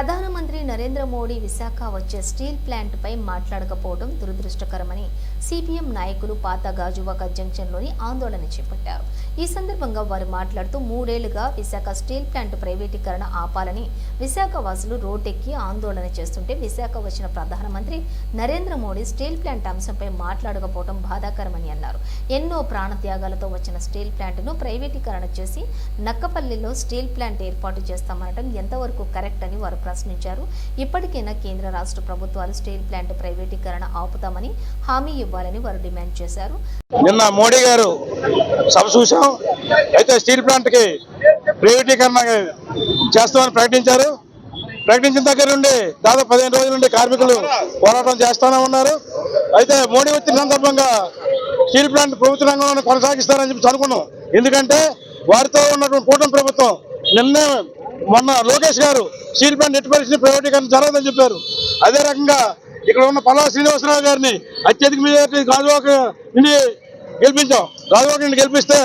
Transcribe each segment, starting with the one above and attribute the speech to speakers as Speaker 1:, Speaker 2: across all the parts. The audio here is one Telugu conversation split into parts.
Speaker 1: ప్రధానమంత్రి నరేంద్ర మోడీ విశాఖ వచ్చే స్టీల్ ప్లాంట్పై మాట్లాడకపోవడం దురదృష్టకరమని సిపిఎం నాయకులు పాత గాజువాక జంక్షన్లోని ఆందోళన చేపట్టారు. ఈ సందర్భంగా వారు మాట్లాడుతూ మూడేళ్ళుగా విశాఖ స్టీల్ ప్లాంట్ ప్రైవేటీకరణ ఆపాలని విశాఖ వాసులు రోడ్డెక్కి ఆందోళన చేస్తుంటే విశాఖ వచ్చిన ప్రధానమంత్రి నరేంద్ర మోడీ స్టీల్ ప్లాంట్ అంశంపై మాట్లాడకపోవడం బాధాకరమని అన్నారు. ఎన్నో ప్రాణత్యాగాలతో వచ్చిన స్టీల్ ప్లాంట్ను ప్రైవేటీకరణ చేసి నక్కపల్లిలో స్టీల్ ప్లాంట్ ఏర్పాటు చేస్తామనడం ఎంతవరకు కరెక్ట్ అని వారు ప్రశ్నించారు. ఇప్పటికైనా కేంద్ర రాష్ట్ర ప్రభుత్వాలు స్టీల్ ప్లాంట్ ప్రైవేటీకరణ ఆపుతామని హామీ ఇవ్వాలని వారు డిమాండ్ చేశారు.
Speaker 2: నిన్న మోడీ గారు సభ చూసాం అయితే స్టీల్ ప్లాంట్కి ప్రైవేటీకరణ చేస్తామని ప్రకటించారు. ప్రకటించిన దగ్గర నుండి దాదాపు పదిహేను రోజుల నుండి కార్మికులు పోరాటం చేస్తూనే ఉన్నారు. అయితే మోడీ వచ్చిన సందర్భంగా స్టీల్ ప్లాంట్ ప్రభుత్వ రంగంలో కొనసాగిస్తారని చెప్పి అనుకున్నాం ఎందుకంటే వారితో ఉన్నటువంటి కూటమి ప్రభుత్వం నిన్నే మొన్న లోకేష్ గారు స్టీల్ ప్లాంట్ ఎట్టి పరిస్థితి ప్రైవేటీకరణ జరగదని చెప్పారు. అదే రకంగా ఇక్కడ ఉన్న పల్లా శ్రీనివాసరావు గారిని అత్యధిక మెజార్టీ గాజువాక నుండి గెలిపించాం. గాజువాక నుండి గెలిపిస్తే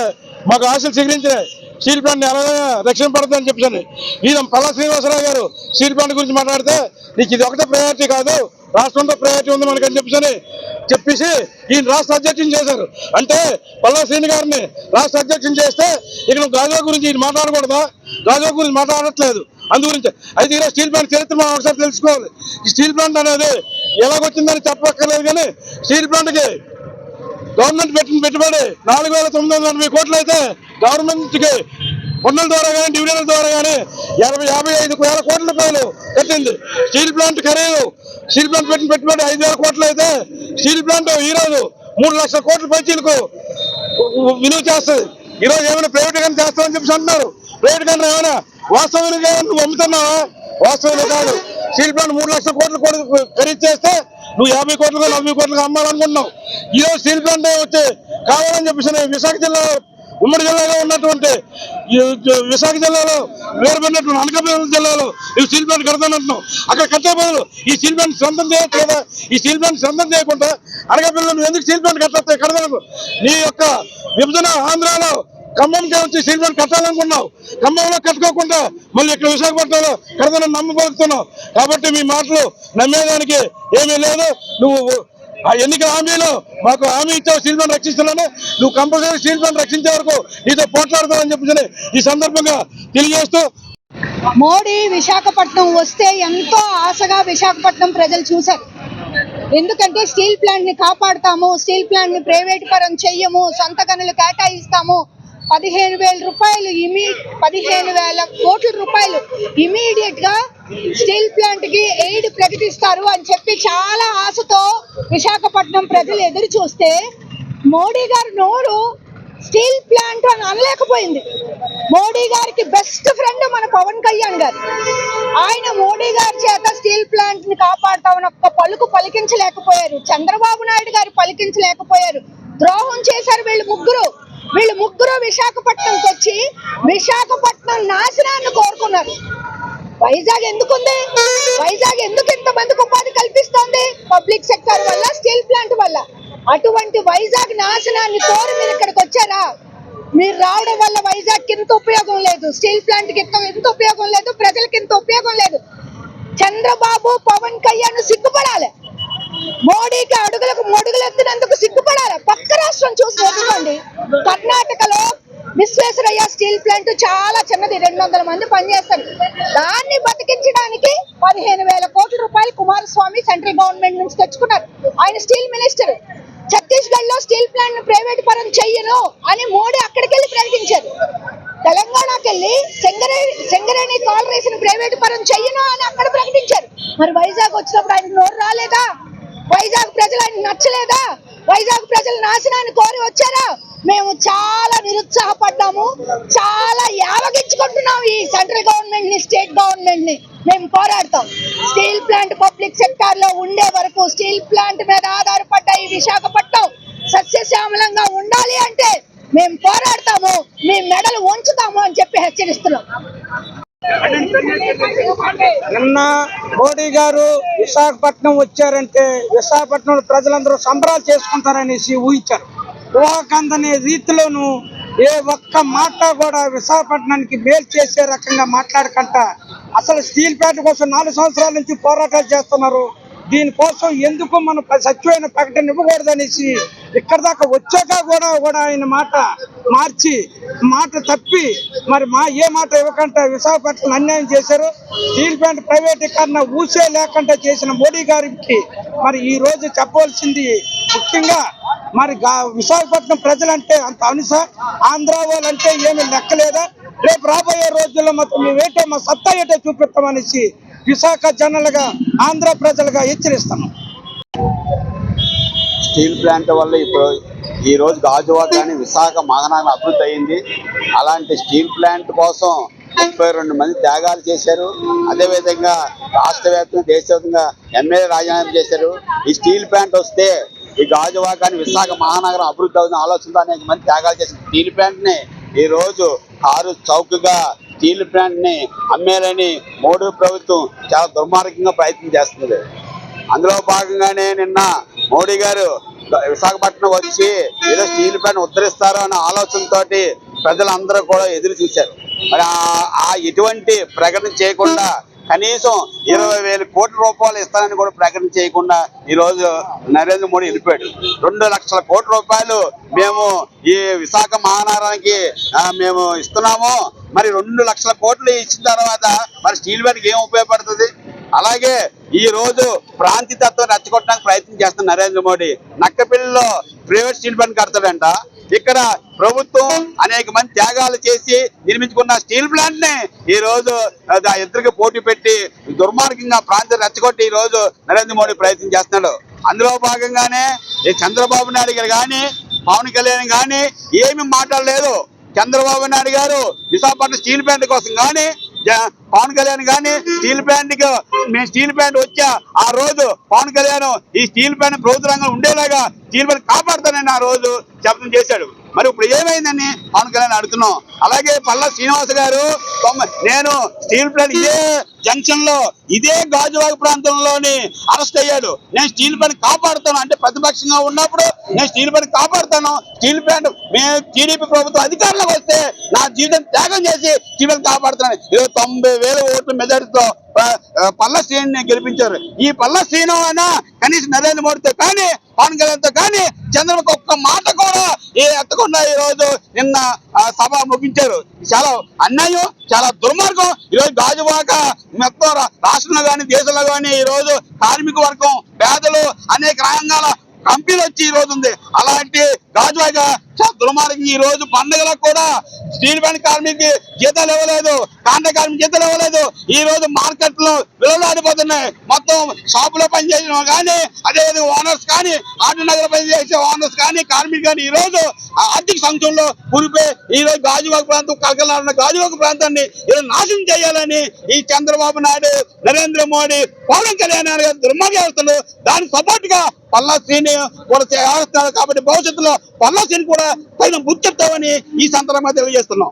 Speaker 2: మాకు ఆశలు స్వీకరించినాయి స్టీల్ ప్లాంట్ ఎలాగ రక్షణ పడుతుందని చెప్పాను ఈయన పల్లా శ్రీనివాసరావు గారు స్టీల్ ప్లాంట్ గురించి మాట్లాడితే నీకు ఇది ఒకటే ప్రయారిటీ కాదు రాష్ట్రంలో ప్రయారిటీ ఉంది మనకని చెప్పని చెప్పేసి ఈయన రాష్ట్ర అధ్యక్షుని చేశారు. అంటే పల్లా శ్రీని గారిని రాష్ట్ర అధ్యక్షుని చేస్తే ఇక్కడ గాజా గురించి ఈయన మాట్లాడకూడదా? గాజా గురించి మాట్లాడట్లేదు. అందు గురించి అయితే ఈరోజు స్టీల్ ప్లాంట్ చరిత్ర మనం ఒకసారి తెలుసుకోవాలి. ఈ స్టీల్ ప్లాంట్ అనేది ఎలాగొచ్చిందని చెప్పక్కర్లేదు కానీ స్టీల్ ప్లాంట్కి గవర్నమెంట్ పెట్టిన పెట్టుబడి నాలుగు వేల తొమ్మిది వందల ఎనభై కోట్లు అయితే గవర్నమెంట్కి పన్నుల ద్వారా కానీ డివిడెండ్ల ద్వారా కానీ ఇరవై యాభై ఐదు వేల కోట్ల రూపాయలు కట్టింది. స్టీల్ ప్లాంట్ ఖరీదు స్టీల్ ప్లాంట్ పెట్టిన పెట్టుబడి ఐదు వేల కోట్లు అయితే స్టీల్ ప్లాంట్ ఈరోజు మూడు లక్షల కోట్ల పైచీలకు విలువ చేస్తుంది. ఈరోజు ఏమైనా ప్రైవేటీకరణ చేస్తామని చెప్పేసి అంటున్నారు. ప్రైవేటీకరణ ఏమైనా వాస్తవంగా నువ్వు అమ్ముతున్నావా? వాస్తవంలో కాదు. స్టీల్ ప్లాంట్ మూడు లక్షల కోట్లు ఖరీదు చేస్తే నువ్వు యాభై కోట్లకు నలభై కోట్లకు అమ్మాలనుకుంటున్నావు. ఈరోజు స్టీల్ ప్లాంట్ వచ్చి కావాలని చెప్పేసి విశాఖ జిల్లా ఉమ్మడి జిల్లాలో ఉన్నటువంటి విశాఖ జిల్లాలో వేరుపడినటువంటి అనకాపల్లి జిల్లాలో ఈ స్టీల్ ప్లాంట్ కడతానంటున్నాం. అక్కడ కట్టే బదులు ఈ స్టీల్ ప్లాంట్ సొంతం చేయట్లేదా ఈ స్టీల్ ప్లాంట్ సొంతం చేయకుండా అనకాపల్లిలో నువ్వు ఎందుకు స్టీల్ ప్లాంట్ కట్టొస్తే కడతాను నీ యొక్క విభజన ఆంధ్రాలో ఖమ్మంకి వచ్చి స్టీల్ ప్లాంట్ కట్టాలనుకున్నావు. ఖమ్మంలో కట్టుకోకుండా మళ్ళీ ఇక్కడ విశాఖపట్నంలో కడతానని నమ్మబడుతున్నావు. కాబట్టి మీ మాటలు నమ్మేదానికి ఏమీ లేదు. నువ్వు ఆ ఎన్నికల హామీలో మాకు హామీ ఇచ్చావు స్టీల్ రక్షిస్తున్నాను. నువ్వు కంపల్సరీ స్టీల్ రక్షించే వరకు నీతో పోట్లాడతావని చెప్పి ఈ సందర్భంగా తెలియజేస్తూ
Speaker 3: మోడీ విశాఖపట్నం వస్తే ఎంతో ఆశగా విశాఖపట్నం ప్రజలు చూశారు. ఎందుకంటే స్టీల్ ప్లాంట్ని కాపాడతాము స్టీల్ ప్లాంట్ని ప్రైవేట్ పరం చెయ్యము సొంత గనులు కేటాయిస్తాము. పదిహేను వేల రూపాయలు ఇమీ పదిహేను వేల కోట్ల రూపాయలు ఇమీడియట్గా స్టీల్ ప్లాంట్కి ఎయిడ్ ప్రకటిస్తారు అని చెప్పి చాలా ఆశతో విశాఖపట్నం ప్రజలు ఎదురు చూస్తే మోడీ గారు నోరు స్టీల్ ప్లాంట్ అని అనలేకపోయింది. మోడీ గారికి బెస్ట్ ఫ్రెండ్ మన పవన్ కళ్యాణ్ గారు. ఆయన మోడీ గారి చేత స్టీల్ ప్లాంట్ని కాపాడుతామని ఒక్క పలుకు పలికించలేకపోయారు. చంద్రబాబు నాయుడు గారు పలికించలేకపోయారు. ద్రోహం చేశారు వీళ్ళు ముగ్గురు. వీళ్ళు ముగ్గురు విశాఖపట్నంకి వచ్చి విశాఖపట్నం నాశనాన్ని కోరుకున్నారు. వైజాగ్ ఎందుకుంది? వైజాగ్ ఎందుకు ఇంతమందికి ఉపాధి కల్పిస్తోంది? పబ్లిక్ సెక్టర్ వల్ల స్టీల్ ప్లాంట్ వల్ల. అటువంటి వైజాగ్ నాశనాన్ని కోరి మీరు ఇక్కడికి వచ్చారా? మీరు రావడం వల్ల వైజాగ్ ఇంత ఉపయోగం లేదు. స్టీల్ ప్లాంట్కి ఎంత ఉపయోగం లేదు. ప్రజలకి ఇంత ఉపయోగం లేదు. చంద్రబాబు పవన్ కళ్యాణ్ సిగ్గుపడాలి. మోడీకి అడుగులకు మొడుగులు ఎత్తినందుకు సిగ్గుపడాలి. పక్క రాష్ట్రం చూసి నేర్చుకోండి కర్ణాటక విశ్వేశ్వరయ్య స్టీల్ ప్లాంట్ చాలా చిన్నది రెండు వందల మంది పనిచేస్తారు. దాన్ని బతికించడానికి పదిహేను వేల కోట్ల రూపాయలు కుమారస్వామి సెంట్రల్ గవర్నమెంట్ నుంచి తెచ్చుకున్నారు. ఆయన స్టీల్ మినిస్టర్. ఛత్తీస్గఢ్లో స్టీల్ ప్లాంట్ ప్రైవేట్ పరం చెయ్యను అని మోడీ అక్కడికి వెళ్ళి ప్రకటించారు. తెలంగాణకి వెళ్ళి సింగరేణి సింగరేణి కాలరీస్ ప్రైవేట్ పరం చెయ్యను అని అక్కడ ప్రకటించారు. మరి వైజాగ్ వచ్చినప్పుడు ఆయన నోరు రాలేదా? వైజాగ్ ప్రజలు ఆయన నచ్చలేదా? వైజాగ్ ప్రజలు నాశనాన్ని కోరి వచ్చారా? మేము చాలా నిరుత్సాహపడ్డాము చాలా యావగించుకుంటున్నాం ఈ సెంట్రల్ గవర్నమెంట్ని స్టేట్ గవర్నమెంట్ని మేము పోరాడతాం. స్టీల్ ప్లాంట్ పబ్లిక్ సెక్టార్లో ఉండే వరకు స్టీల్ ప్లాంట్ మీద ఆధారపడ్డ ఈ విశాఖపట్నం సస్యశ్యామలంగా ఉండాలి అంటే మేము పోరాడతాము మీ మెడలు ఉంచుతాము అని చెప్పి హెచ్చరిస్తున్నాం.
Speaker 4: నిన్న మోడీ గారు విశాఖపట్నం వచ్చారంటే విశాఖపట్నం ప్రజలందరూ సంబరాలు చేసుకుంటారనేసి ఊహించారు. ఊహకందని రీతిలోను ఏ ఒక్క మాట కూడా విశాఖపట్నానికి మేలు చేసే రకంగా మాట్లాడకంట. అసలు స్టీల్ ప్లాంట్ కోసం నాలుగు సంవత్సరాల నుంచి పోరాటాలు చేస్తున్నారు. దీనికోసం ఎందుకు మనం సత్యమైన ప్రకటన ఇవ్వకూడదనేసి ఇక్కడ దాకా వచ్చాక కూడా కూడా ఆయన మాట మార్చి మాట తప్పి మరి మా ఏ మాట ఇవ్వకుండా విశాఖపట్నం అన్యాయం చేశారు. స్టీల్ ప్లాంట్ ప్రైవేటీకరణ ఊసే లేకుండా చేసిన మోడీ గారికి మరి ఈ రోజు చెప్పవలసింది ముఖ్యంగా మరి విశాఖపట్నం ప్రజలంటే అంత అనుస ఆంధ్ర వాళ్ళంటే ఏమి లెక్కలేదా? రేపు రాబోయే రోజుల్లో మొత్తం మేమేటో మా సత్తా ఏటో చూపిస్తామనేసి విశాఖ జనాలుగా ఆంధ్ర ప్రజలుగా హెచ్చరిస్తాను
Speaker 5: స్టీల్ ప్లాంట్ వల్ల ఇప్పుడు ఈ రోజు గాజువాక కానీ విశాఖ మహానగరం అభివృద్ధి అయింది. అలాంటి స్టీల్ ప్లాంట్ కోసం ముప్పై రెండు మంది త్యాగాలు చేశారు. అదేవిధంగా రాష్ట్ర వ్యాప్తంగా దేశవ్యాప్తంగా ఎమ్మెల్యే రాజీనామా చేశారు. ఈ స్టీల్ ప్లాంట్ వస్తే ఈ గాజువాక కానీ విశాఖ మహానగరం అభివృద్ధి అవుతున్న ఆలోచనతో అనేక మంది త్యాగాలు చేశారు. స్టీల్ ప్లాంట్ని ఈ రోజు ఆరు చౌకగా స్టీల్ ప్లాంట్ని అమ్మేయాలని మోడీ ప్రభుత్వం చాలా దుర్మార్గంగా ప్రయత్నం చేస్తుంది. అందులో భాగంగానే నిన్న మోడీ గారు విశాఖపట్నం వచ్చి ఏదో స్టీల్ ప్లాంట్ ఉద్ధరిస్తారు అనే ఆలోచనతో ప్రజలందరూ కూడా ఎదురు చూశారు. మరి ఆ ఎటువంటి ప్రకటన చేయకుండా కనీసం ఇరవై వేల కోట్ల రూపాయలు ఇస్తానని కూడా ప్రకటన చేయకుండా ఈ రోజు నరేంద్ర మోడీ వెళ్ళిపోయాడు. రెండు లక్షల కోట్ల రూపాయలు మేము ఈ విశాఖ మహానగరానికి మేము ఇస్తున్నాము. మరి రెండు లక్షల కోట్లు ఇచ్చిన తర్వాత మరి స్టీల్ ప్లాంట్కి ఏం ఉపయోగపడుతుంది? అలాగే ఈ రోజు ప్రాంతీయతత్వం రెచ్చగొట్టడానికి ప్రయత్నం చేస్తున్న నరేంద్ర మోడీ. నక్కపిల్లిలో ప్రైవేట్ స్టీల్ ప్లాంట్ కడతాడంట. ఇక్కడ ప్రభుత్వం అనేక మంది త్యాగాలు చేసి నిర్మించుకున్న స్టీల్ ప్లాంట్ని ఈ రోజు ఇద్దరికి పోటీ పెట్టి దుర్మార్గంగా ప్రాంతం రెచ్చగొట్టి ఈ రోజు నరేంద్ర మోడీ ప్రయత్నం చేస్తున్నాడు. అందులో భాగంగానే ఈ చంద్రబాబు నాయుడు గారు కానీ పవన్ కళ్యాణ్ కానీ ఏమి మాట్లాడలేదు. చంద్రబాబు నాయుడు గారు విశాఖపట్నం స్టీల్ ప్లాంట్ కోసం కానీ పవన్ కళ్యాణ్ కానీ స్టీల్ ప్లాంట్కి మేము స్టీల్ ప్లాంట్ వచ్చా ఆ రోజు పవన్ కళ్యాణ్ ఈ స్టీల్ ప్లాంట్ ప్రభుత్వ రంగం ఉండేలాగా స్టీల్ ప్లాంట్ కాపాడుతానని ఆ రోజు శబ్దం చేశాడు. మరి ఇప్పుడు ఏమైందని పవన్ కళ్యాణ్ అడుగుతున్నాం. అలాగే పల్లా శ్రీనివాస్ గారు నేను స్టీల్ ప్లాంట్ ఇదే జంక్షన్లో ఇదే గాజువాక ప్రాంతంలోని అరెస్ట్ అయ్యాడు. నేను స్టీల్ ప్లాంట్ కాపాడుతాను. అంటే ప్రతిపక్షంగా ఉన్నప్పుడు నేను స్టీల్ ప్లాంట్ కాపాడుతాను. స్టీల్ ప్లాంట్ మేము టీడీపీ ప్రభుత్వం అధికారంలోకి వస్తే నా జీవితం త్యాగం చేసి స్టీల్ ప్లాంట్ కాపాడుతాను ఇరవై తొంభై వేల ఓట్ల మెజారిటీతో పల్ల శ్రీని గెలిపించారు. ఈ పల్ల శ్రీను అయినా కనీసం నరేంద్ర మోడీతో కానీ పవన్ కళ్యాణ్తో కానీ చంద్రబాబు ఒక్క మాట కూడా ఏ ఎత్తకుండా ఈ రోజు నిన్న సభ ముగించారు. చాలా అన్యాయం చాలా దుర్మార్గం. ఈ రోజు గాజువాక మొత్తం రాష్ట్రంలో కానీ దేశంలో కానీ ఈ రోజు కార్మిక వర్గం పేదలు అనేక రంగాల కంపెనీలు వచ్చి ఈ రోజు ఉంది. అలాంటి గాజువాక దుర్మార్గం ఈ రోజు పండుగలకు కూడా స్టీల్ ప్లాంట్ కార్మికి జీతాలు ఇవ్వలేదు కాండ కార్మిక జీతాలు ఇవ్వలేదు. ఈ రోజు మార్కెట్లో విలువలాడిపోతున్నాయి మొత్తం షాపులో పనిచేసిన కానీ అదేవిధంగా ఓనర్స్ కానీ ఆటో పనిచేసే ఓనర్స్ కానీ కార్మికులు కానీ ఈ రోజు ఆ ఆర్థిక సంక్షోభంలో కూలిపోయి ఈ రోజు గాజువాక ప్రాంతం కలకలాడున్న గాజువాక ప్రాంతాన్ని ఈరోజు నాశనం చేయాలని ఈ చంద్రబాబు నాయుడు నరేంద్ర మోడీ పవన్ కళ్యాణ్ గారు దుర్మార్గం చేస్తున్నారు దానికి సపోర్ట్గా పల్లా శ్రీని కూడా చేస్తున్నారు. కాబట్టి భవిష్యత్తులో పల్లా శ్రీని కూడా తగిన బుద్ధి చెప్తామని ఈ సందర్భంగా తెలియజేస్తున్నాం.